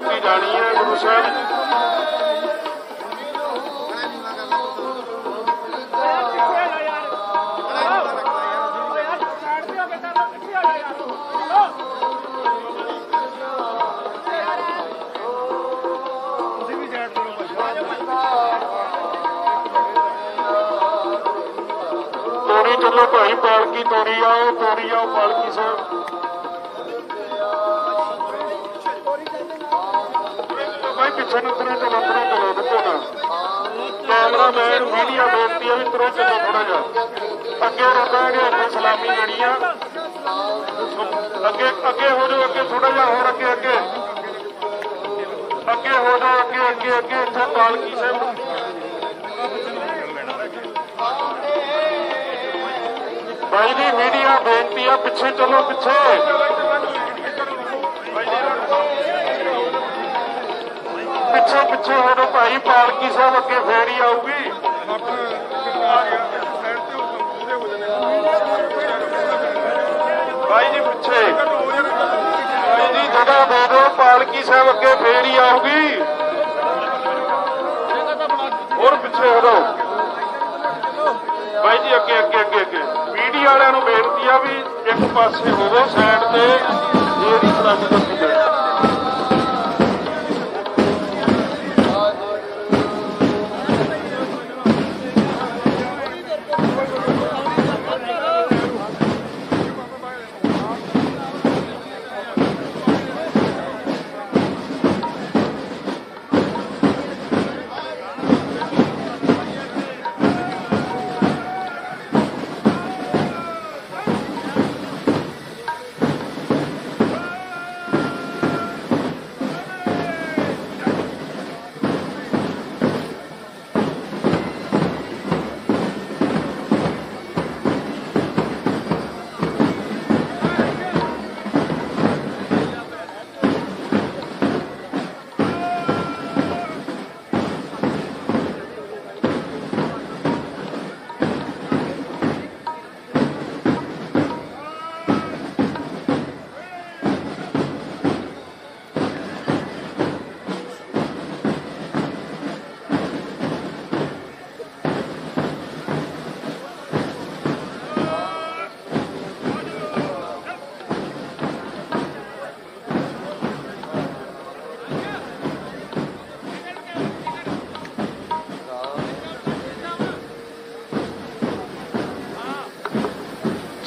ਕੀ ਜਾਣੀ ਹੈ ਗੁਰੂ ਸਾਹਿਬ। ਤੋਰੀ ਚੱਲੋ ਭਾਈ ਪਾਲਕੀ ਤੋਰੀ ਆਓ ਤੋਰੀ ਆਓ ਪਾਲਕੀ ਸਾਹਿਬ। ਭਾਈ ਨੂੰ ਤੁਰੇ ਚਲੋ ਚਲੋ ਰੁਕੋ ਨਾ ਕੈਮਰਾਮੈਨ ਮੀਡੀਆ ਬੇਨਤੀ ਹੈ ਵੀ ਤੁਰੇ ਚਲੋ ਥੋੜਾ ਜਿਹਾ ਅੱਗੇ ਰੁਕਾਂਗੇ ਅੱਗੇ ਸਲਾਮੀ ਦੇਣੀ ਆ ਅੱਗੇ ਅੱਗੇ ਹੋ ਜਾਓ ਅੱਗੇ ਥੋੜਾ ਜਿਹਾ ਹੋਰ ਅੱਗੇ ਅੱਗੇ ਅੱਗੇ ਹੋ ਜਾਓ ਅੱਗੇ ਅੱਗੇ ਅੱਗੇ ਇੱਥੇ ਪਾਲਕੀ ਸਾਹਿਬ ਭਾਈ ਜੀ ਮੀਡੀਆ ਬੇਨਤੀ ਆ, ਪਿੱਛੇ ਚਲੋ, ਪਿੱਛੇ। ਪਿੱਛੇ ਪਿੱਛੇ ਹੋ ਜਾਓ ਭਾਈ, ਪਾਲਕੀ ਸਾਹਿਬ ਅੱਗੇ ਫੇਰੀ ਆਊਗੀ। ਭਾਈ ਜੀ ਪਿੱਛੇ। ਭਾਈ ਜੀ, ਜਗ੍ਹਾ ਦੇ ਦਿਓ, ਪਾਲਕੀ ਸਾਹਿਬ ਅੱਗੇ ਫੇਰੀ ਆਊਗੀ। ਹੋਰ ਪਿੱਛੇ ਹੋ ਜਾਓ ਭਾਈ ਜੀ, ਅੱਗੇ ਅੱਗੇ ਅੱਗੇ ਅੱਗੇ। ਮੀਡੀਆ ਵਾਲਿਆਂ ਨੂੰ ਬੇਨਤੀ ਆ ਵੀ ਇੱਕ ਪਾਸੇ ਹੋਵੋ ਸਾਈਡ ਤੇ ਇਹ ਨਹੀਂ ਸਲਾਮੀ ਦਿੱਤੀ ਜਾਏ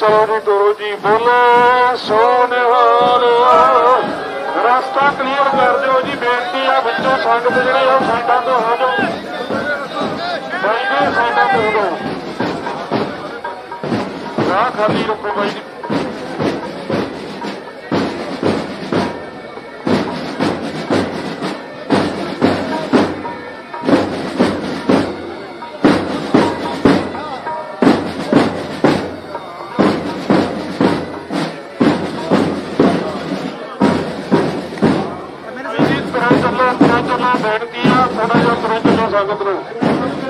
ਚਲੋ ਜੀ ਗੁਰੂ ਜੀ ਬੋਲੇ ਸੋਨਿਹਾਲ ਰਸਤਾ ਕਲੀਅਰ ਕਰ ਦਿਓ ਜੀ, ਬੇਨਤੀ ਆ ਵਿੱਚੋਂ ਸੰਗਤ ਜਿਹੜੇ ਆ, ਉਹ ਸਾਈਡਾਂ ਤੋਂ ਹੋ ਜਾਓ। ਬਾਈ ਜੀ ਸਾਈਡਾਂ ਤੋਂ ਹੋ ਜਾਓ। ਰਾਹ ਖਾਲੀ ਰੱਖੋ ਬਾਈ ਜੀ। ਤੁਰੇ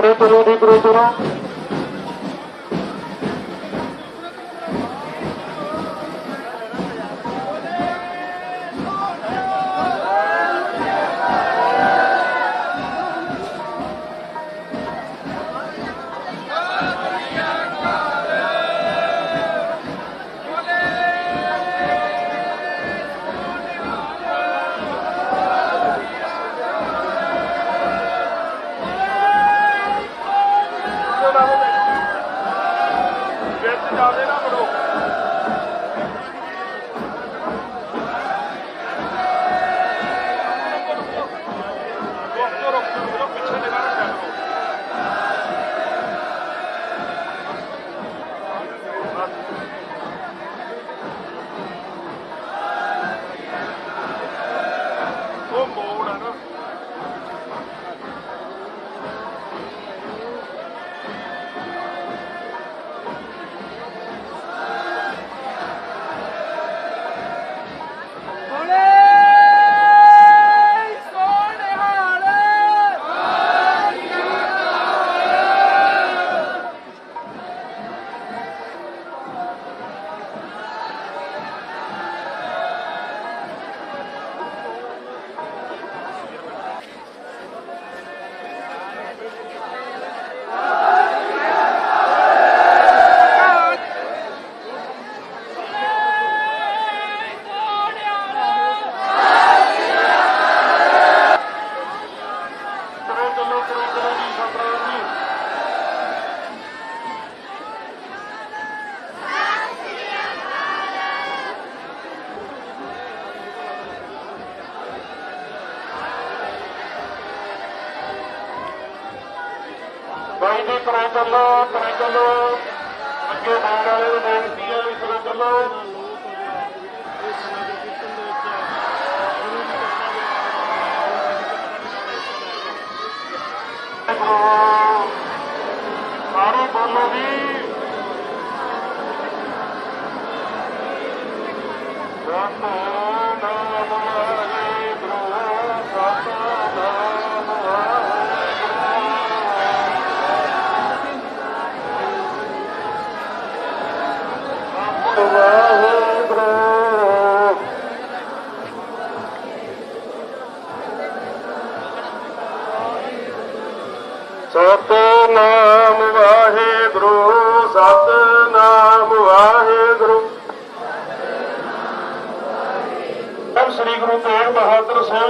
ਤੁਰੇ ਚੱਲੋ ਜੀ ਤੁਰੇ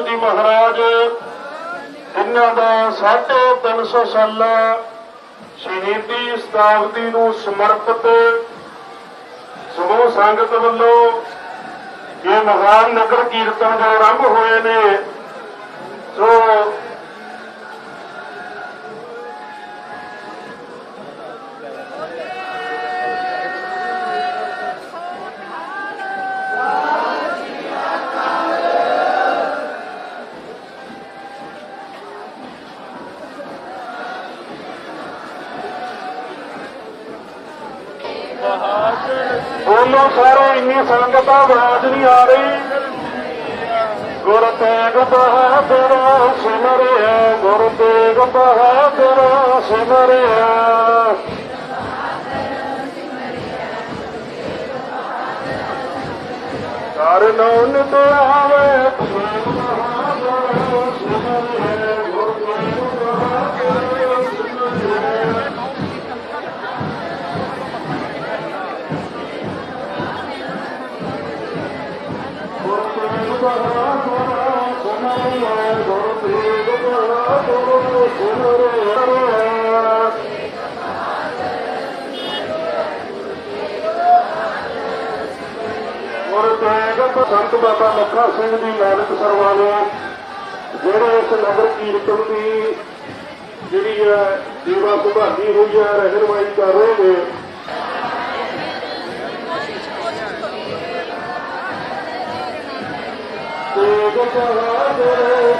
ਸਾਹਿਬ ਜੀ ਮਹਾਰਾਜ, ਇਹਨਾਂ ਦਾ 350 ਸਾਲਾ ਸ਼ਹੀਦੀ ਸ਼ਤਾਬਦੀ ਨੂੰ ਸਮਰਪਿਤ ਸਮੂਹ ਸੰਗਤ ਵੱਲੋਂ ਇਹ ਮਹਾਨ ਨਗਰ ਕੀਰਤਨ ਦੇ ਆਰੰਭ ਹੋਏ ਨੇ ਸੋ ਇੰਨੀ ਸੰਗਤ ਆ ਆਵਾਜ਼ ਨਹੀਂ ਆ ਰਹੀ ਗੁਰ ਤੇਗ ਬਹਾਦਰ ਸਿਮਰਿਆ ਗੁਰ ਤੇਗ ਬਹਾਦਰ ਸਿਮਰਿਆ ਕਰ ਨੌਨ ਤੇ ਆਵੇ ਸੰਤ ਬਾਬਾ ਮੱਖਾ ਸਿੰਘ ਦੀ ਨਾਨਕ ਸਰਵਾਲੇ ਜਿਹੜੇ ਇਸ ਨਗਰ ਕੀਰਤਨ ਦੀ ਜਿਹੜੀ ਹੈ ਸੇਵਾ ਸੰਭਾਲੀ ਹੋਈ ਹੈ ਰਹਿਨਮਾਈ ਕਰ ਰਹੇ ਨੇ ਤੇਗ ਬਹਾਦਰ ਸਿਮਰਿਆ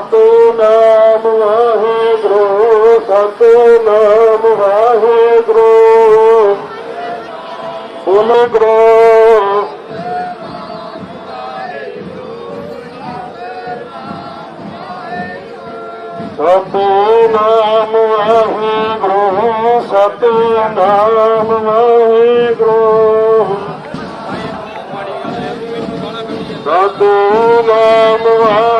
ਸਤਨਾਮ ਵਾਹਿਗੁਰੂ ਸਤਨਾਮ ਵਾਹਿਗੁਰੂ। ਬੋਲੋ ਗੁਰੂ। ਸਤਨਾਮ ਵਾਹਿਗੁਰੂ ਸਤਨਾਮ ਵਾਹਿਗੁਰੂ। ਸਤਨਾਮ ਵਾਹਿਗੁਰੂ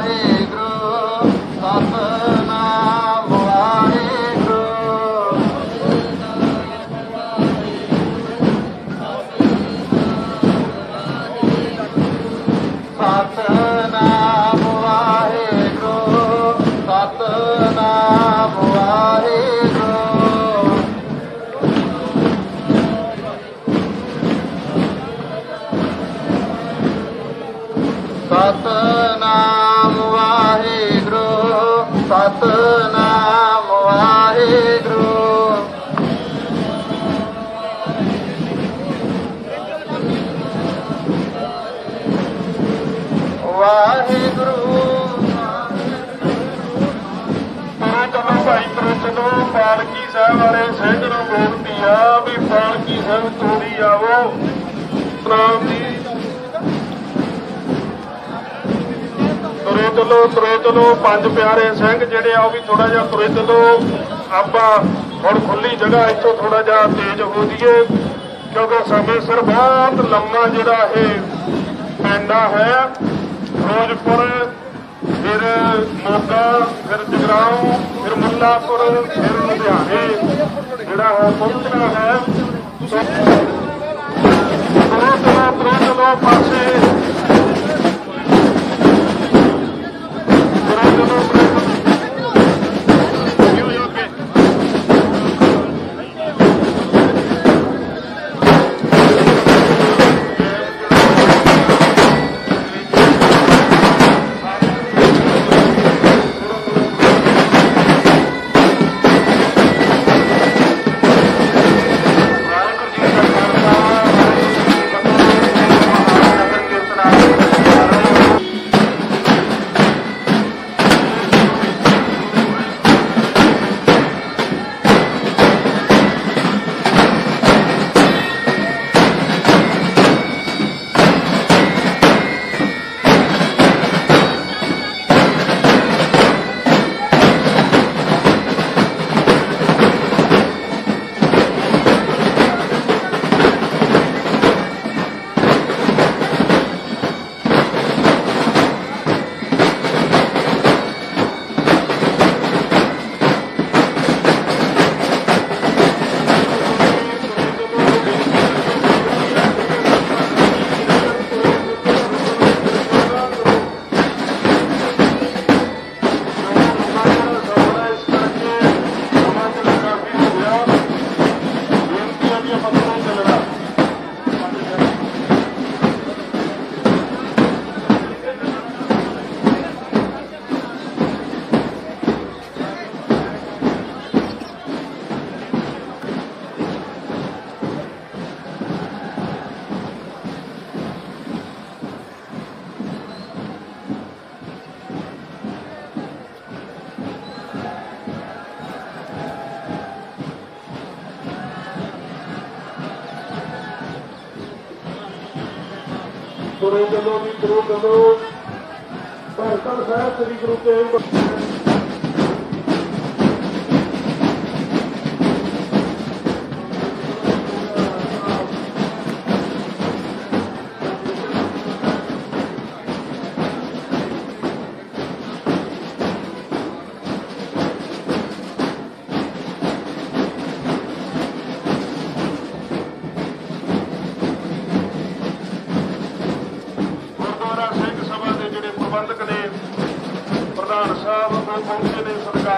ਪਾਲਕੀ ਵਾਲੇ ਸਿੰਘ ਨੂੰ ਬੇਨਤੀ ਆ ਵੀ ਪਾਲਕੀ ਸਾਹਿਬ ਤੋੜੀ ਆਵੋ। ਸਤਨਾਮ ਜੀ। ਤੁਰੇ ਚਲੋ ਤੁਰੇ ਚਲੋ ਪੰਜ ਪਿਆਰੇ ਸਿੰਘ ਜਿਹੜੇ ਆ ਉਹ ਵੀ ਥੋੜਾ ਜਿਹਾ ਤੁਰੇ ਚਲੋ ਆਪਾਂ ਹੁਣ ਖੁੱਲੀ ਜਗ੍ਹਾ ਇੱਥੋਂ ਥੋੜਾ ਜਿਹਾ ਤੇਜ਼ ਹੋ ਜਾਈਏ, ਕਿਉਂਕਿ ਸਮੇਂ ਸਿਰ ਬਹੁਤ ਲੰਮਾ ਜਿਹੜਾ ਇਹ ਪੈਂਦਾ ਹੈ। ਫਿਰੋਜ਼ਪੁਰ ਫਿਰ ਮੋਗਾ ਫਿਰ ਜਗਰਾਉਂ, ਫਿਰ ਮੁੱਲਾਪੁਰ, ਫਿਰ ਲੁਧਿਆਣੇ। ਜਿਹੜਾ ਹੈ ਪਹੁੰਚਣਾ ਹੈ, ਸੋ ਤੁਰੋ ਤੁਰੋ ਪਾਸੇ।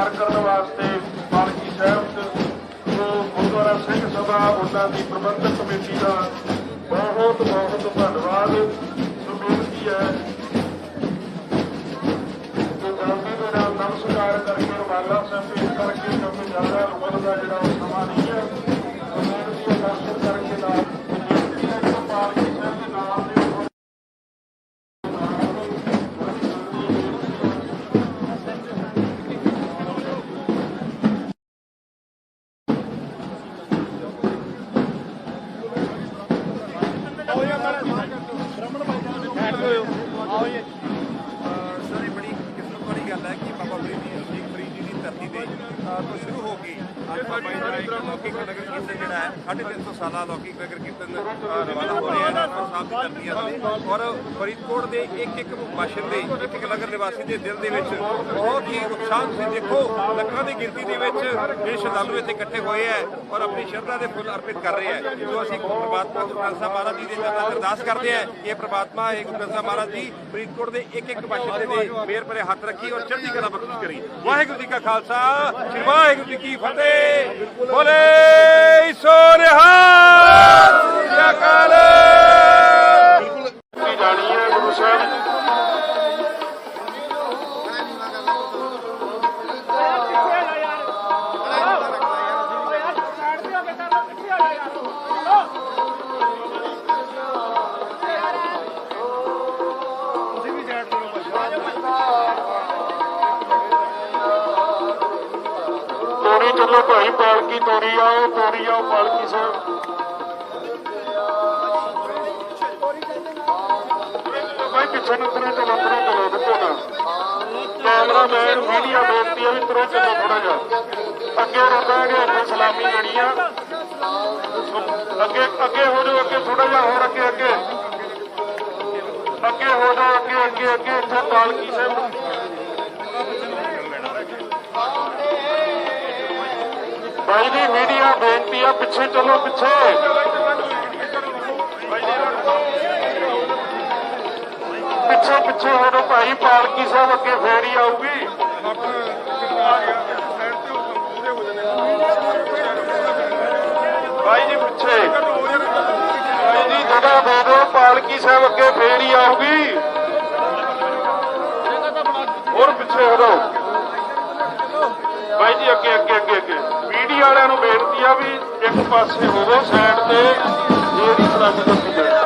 ਨੇ ਕਰਨ ਵਾਸਤੇ ਪਾਲਕੀ ਸਾਹਿਬ ਚ ਗੁਰਦੁਆਰਾ ਸਿੰਘ ਸਭਾ, ਉਹਨਾਂ ਦੀ ਪ੍ਰਬੰਧਕ ਕਮੇਟੀ ਦਾ ਬਹੁਤ ਬਹੁਤ ਧੰਨਵਾਦ। ਸੋ ਬੇਨਤੀ ਹੈ। ਕਿ ਜਲਦੀ ਦੇ ਨਾਲ ਨਮਸਕਾਰ ਕਰਕੇ ਰੁਮਾਲਾ ਸਾਹਿਬ ਭੇਟ ਕਰਕੇ ਕਿਉਂਕਿ ਜ਼ਿਆਦਾ ਰੁਕਣ ਦਾ ਜਿਹੜਾ ਉਹ ਸਮਾਂ ਨਹੀਂ ਹੈ। ਲੌਕਿਕ ਨਗਰ ਕੀਰਤਨ ਜਿਹੜਾ ਹੈ 350 ਸਾਲਾ ਲੌਕਿਕ ਨਗਰ ਕੀਰਤਨ ਰਵਾਨਾ ਹੋ ਰਿਹਾ ਹੈ ਸਾਹਿਬ ਦੀ ਧਰਤੀਆਂ ਤੇ ਔਰ ਫਰੀਦਕੋਟ ਦੇ ਇੱਕ ਇੱਕ ਬਾਸ਼ਿੰਦੇ ਦੇ ਇੱਕ ਇੱਕ ਨਗਰ ਨਿਵਾਸੀ ਦੇ ਦਿਲ ਦੇ ਵਿੱਚ ਬਹੁਤ ਹੀ ਉਤਸ਼ਾਹ ਤੁਸੀਂ ਦੇਖੋ, ਲੱਖਾਂ ਦੀ ਗਿਣਤੀ ਦੇ ਵਿੱਚ ਜਿਹੜੇ ਸ਼ਰਧਾਲੂ ਇੱਥੇ ਇਕੱਠੇ ਹੋਏ ਹੈ ਔਰ ਆਪਣੀ ਸ਼ਰਧਾ ਦੇ ਫੁੱਲ ਅਰਪਿਤ ਕਰ ਰਹੇ ਹੈ। ਜੋ ਅਸੀਂ ਪ੍ਰਮਾਤਮਾ, ਗੁਰੂ ਗ੍ਰੰਥ ਸਾਹਿਬ ਮਹਾਰਾਜ ਜੀ ਦੇ ਚਰਨਾਂ 'ਚ ਅਰਦਾਸ ਕਰਦੇ ਹਾਂ ਇਹ ਪ੍ਰਮਾਤਮਾ, ਇਹ ਗੁਰੂ ਗ੍ਰੰਥ ਸਾਹਿਬ ਮਹਾਰਾਜ ਜੀ ਫਰੀਦਕੋਟ ਦੇ ਇੱਕ ਇੱਕ ਬਾਸ਼ਿੰਦੇ ਦੇ ਮੇਰ ਭਰੇ ਹੱਥ ਰੱਖੀ ਔਰ ਚੜ੍ਹਦੀ ਕਲਾ ਬਖਸ਼ ਕਰੀ। ਵਾਹਿਗੁਰੂ ਜੀ ਕਾ ਖਾਲਸਾ, ਸ੍ਰੀ ਵਾਹਿਗੁਰੂ ਜੀ ਕੀ ਫਤਿਹ। ਬੋਲੇ ਸੋ ਨਿਹਾਲ ਅਕਾਲ ਕੀ ਜਾਣੀ ਹੈ ਗੁਰੂ ਸਾਹਿਬ ਚੱਲੋ ਭਾਈ, ਪਾਲਕੀ ਤੋਰੀ ਆਓ ਤੋਰੀ ਆਓ, ਪਾਲਕੀ ਸਾਹਿਬ ਭਾਈ, ਪਿੱਛੇ ਨੂੰ ਤੁਰੇ ਚਲੋ ਤੁਰੇ ਚਲੋ ਦੇਖੋ ਨਾ। ਕੈਮਰਾਮੈਨ ਮੀਡੀਆ ਬੇਨਤੀ ਹੈ ਵੀ ਤੁਰੇ ਚਲੋ ਥੋੜਾ ਜਿਹਾ। ਅੱਗੇ ਰੁਕਾਂਗੇ ਅੱਗੇ ਸਲਾਮੀ ਲੈਣੀ ਆ। ਅੱਗੇ ਅੱਗੇ ਹੋ ਜਾਓ, ਅੱਗੇ ਥੋੜਾ ਜਿਹਾ ਹੋਰ, ਅੱਗੇ ਅੱਗੇ। ਅੱਗੇ ਹੋ ਜਾਓ, ਅੱਗੇ ਅੱਗੇ ਅੱਗੇ, ਇੱਥੇ ਪਾਲਕੀ ਸਾਹਿਬ ਭਾਈ ਜੀ ਮੀਡੀਆ ਬੇਨਤੀ ਆ, ਪਿੱਛੇ ਚਲੋ, ਪਿੱਛੇ। ਪਿੱਛੇ ਪਿੱਛੇ ਹੋ ਭਾਈ, ਪਾਲਕੀ ਸਾਹਿਬ ਅੱਗੇ ਫੇਰ ਹੀ ਆਊਗੀ। ਭਾਈ ਜੀ, ਪਿੱਛੇ। ਭਾਈ ਜੀ, ਜਗ੍ਹਾ ਦੇ ਦਿਓ, ਪਾਲਕੀ ਸਾਹਿਬ ਅੱਗੇ ਫੇਰ ਹੀ ਆਊਗੀ। ਹੋਰ ਪਿੱਛੇ ਹੋ ਜਾਓ ਭਾਈ ਜੀ, ਅੱਗੇ ਅੱਗੇ ਅੱਗੇ ਅੱਗੇ। ਵਾਲਿਆਂ ਨੂੰ ਬੇਨਤੀ ਆ ਵੀ ਇੱਕ ਪਾਸੇ ਹੋਵੋ ਸਾਈਡ ਤੇ ਇਹ ਦੀ ਤਰ੍ਹਾਂ ਦਿੱਤੀ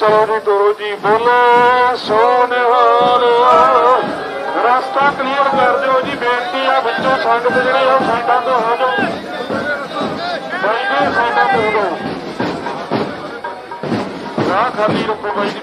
ਚਲੋ ਜੀ ਤੋਰੋ ਜੀ, ਬੋਲੇ ਸੋਨਿਹਾਲ। ਰਸਤਾ ਕਲੀਅਰ ਕਰ ਦਿਓ ਜੀ, ਬੇਨਤੀ ਆ ਵਿੱਚੋਂ ਸੰਗਤ ਜਿਹੜੇ ਉਹ ਸਾਈਡਾਂ ਤੋਂ ਹੋ ਜਾਓ। ਬਾਈ ਜੀ, ਸਾਈਡਾਂ ਤੋਂ ਹੋ ਜਾਓ। ਰਾਹ ਖਾਲੀ ਰੱਖੋ ਬਾਈ ਜੀ।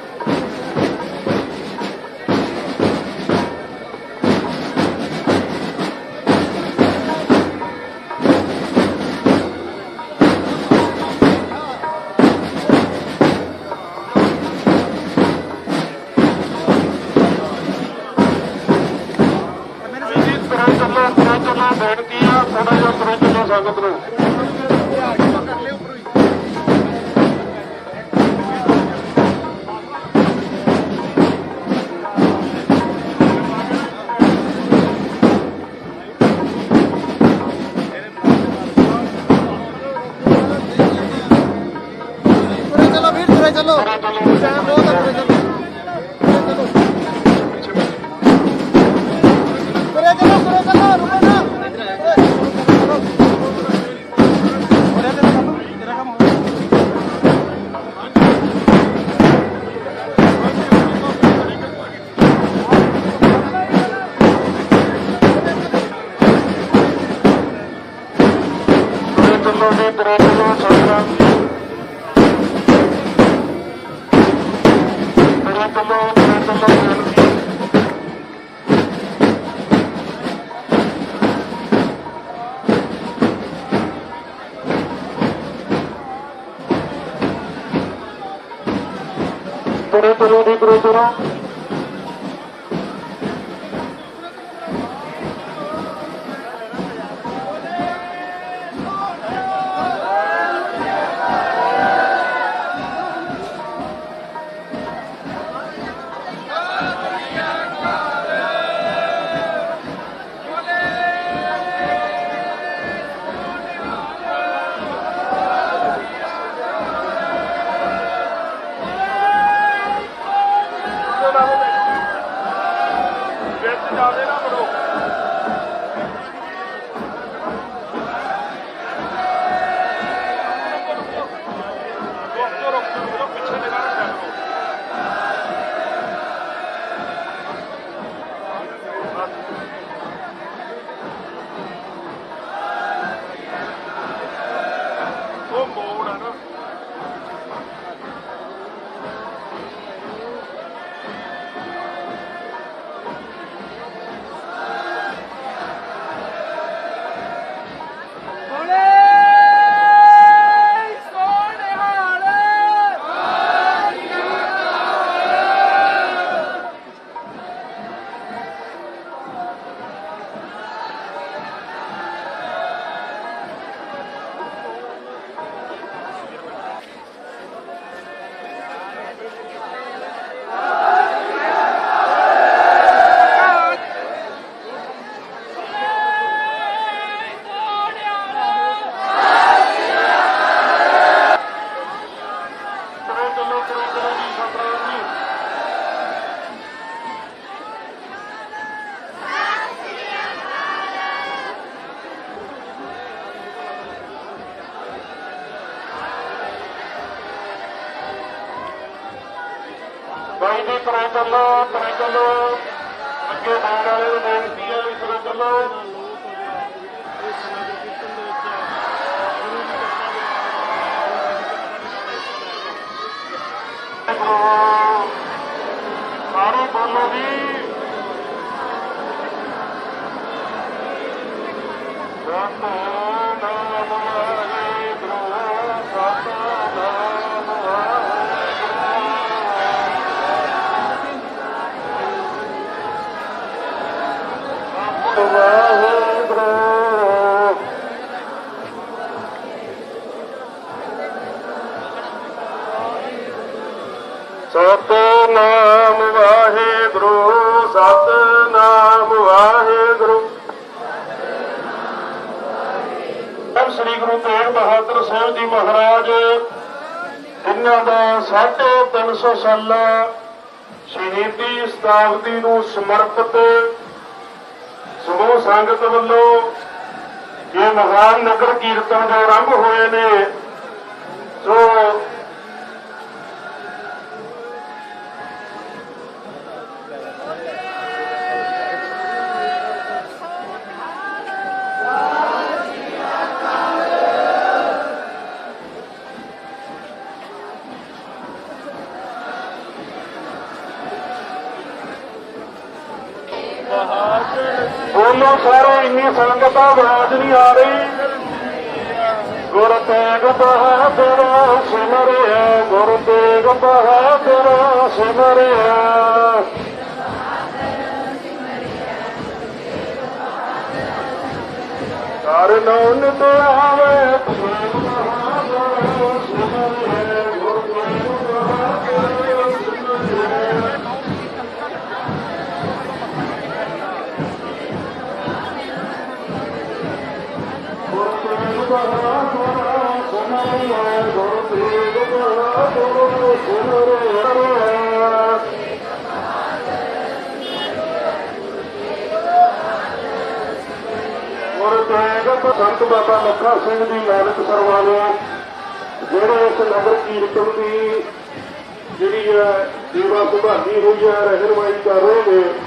ਤੁਰੇ ਤੁਰੇ ਚੱਲੋ ਜੀ ਤੁਰੇ ਚੱਲੋ ਵਿੱਚ ਬਾਈ ਜੀ ਤੁਰੇ ਚੱਲੋ ਤੁਰੇ ਚੱਲੋ ਅੱਗੇ ਬਾਣ ਵਾਲੇ ਨੂੰ ਵਾਹਿਗੁਰੂ। ਵਾਹਿਗੁਰੂ, ਸਤਨਾਮ ਵਾਹਿਗੁਰੂ। ਸਤਨਾਮ ਸ੍ਰੀ ਗੁਰੂ ਤੇਗ ਬਹਾਦਰ ਸਾਹਿਬ ਜੀ ਮਹਾਰਾਜ, ਜਿਨ੍ਹਾਂ ਦਾ 350 ਸਾਲਾ ਸ਼ਹੀਦੀ ਸ਼ਤਾਬਦੀ ਨੂੰ ਸਮਰਪਿਤ ਸਮੂਹ ਸੰਗਤ ਵੱਲੋਂ ਇਹ ਮਹਾਨ ਨਗਰ ਕੀਰਤਨ ਦੇ ਆਰੰਭ ਹੋਏ ਨੇ ਸੋ ਬੋਲੋ ਸਾਰੇ ਇੰਨੀ ਸੰਗਤ ਆਵਾਜ਼ ਨਹੀਂ ਆ ਰਹੀ। ਗੁਰ ਤੇਗ ਬਹਾਦਰ ਸਿਮਰਿਆ ਗੁਰ ਤੇਗ ਬਹਾਦਰ ਸਿਮਰਿਆ। ਕਰ ਨੌਨ ਤੇ ਆਵੇ ਸਿਮਰਿਆ। ਸੰਤ ਬਾਬਾ ਲੱਖਾ ਸਿੰਘ ਜੀ ਨਾਨਕ ਸਰਵਾਲੇ ਜਿਹੜੇ ਇਸ ਨਗਰ ਕੀਰਤਨ ਦੀ ਜਿਹੜੀ ਹੈ ਸੇਵਾ ਸੁਭਾਗੀ ਹੋਈ ਹੈ ਰਹਿਨਮਾਈ ਕਰ ਰਹੇ ਨੇ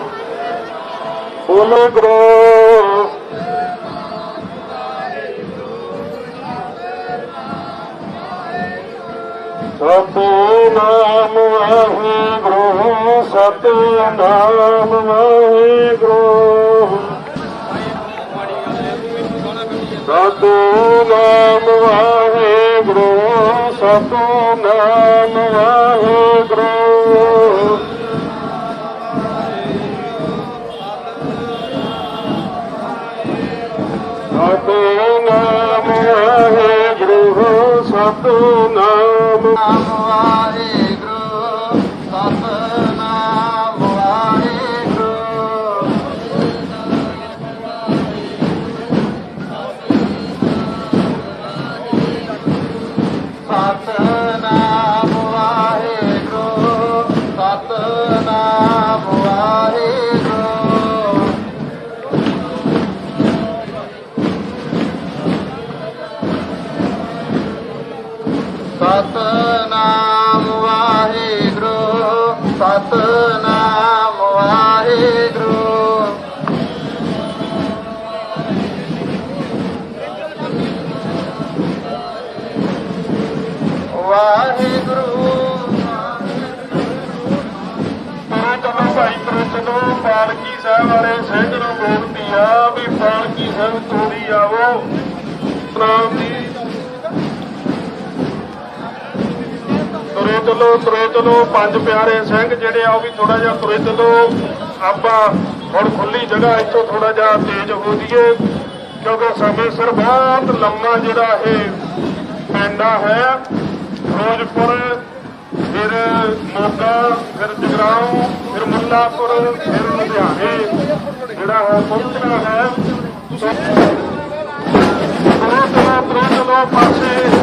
ਬੋਲੋ ਗੁਰੂ ਸਤਨਾਮ ਵਾਹਿਗੁਰੂ ਸਤਨਾਮ ਵਾਹਿਗੁਰੂ। ਸਤਨਾਮ ਵਾਹਿਗੁਰੂ ਸਤਨਾਮ ਵਾਹਿਗੁਰੂ। Oh no. ਸਤਨਾਮ ਵਾਹਿਗੁਰੂ ਸਤਨਾਮ ਵਾਹਿਗੁਰੂ। ਵਾਹਿਗੁਰੂ। ਗੁਰੂ ਚਲੋ ਭਾਈ ਗੁਰੂ ਚਲੋ ਪਾਲਕੀ ਸਾਹਿਬ ਵਾਲੇ ਸਿੰਘ ਨੂੰ ਬੇਨਤੀ ਆ ਵੀ ਪਾਲਕੀ ਸਾਹਿਬ ਤੋੜੀ ਆਵੋ। ਸਤਨਾਮ ਜੀ। ਤੁਰੇ ਚਲੋ ਤੁਰੇ ਚਲੋ, ਪੰਜ ਪਿਆਰੇ ਸਿੰਘ ਜਿਹੜੇ ਆ, ਉਹ ਵੀ ਥੋੜਾ ਜਿਹਾ ਤੁਰੇ ਚਲੋ। ਆਪਾਂ ਹੁਣ ਖੁੱਲੀ ਜਗ੍ਹਾ ਇੱਥੋਂ ਥੋੜਾ ਜਿਹਾ ਤੇਜ਼ ਹੋ ਜਾਈਏ, ਕਿਉਂਕਿ ਸਮੇਂ ਸਿਰ ਬਹੁਤ ਲੰਮਾ ਜਿਹੜਾ ਇਹ ਪੈਂਡਾ ਹੈ। ਫਿਰੋਜ਼ਪੁਰ, ਫਿਰ ਮੋਗਾ, ਫਿਰ ਜਗਰਾਉਂ, ਫਿਰ ਮੁੱਲਾਪੁਰ, ਫਿਰ ਲੁਧਿਆਣੇ, ਜਿਹੜਾ ਹੈ, ਪਹੁੰਚਣਾ ਹੈ। ਸੋ ਤੁਰੋ ਚਲੋ, ਪਾਸੇ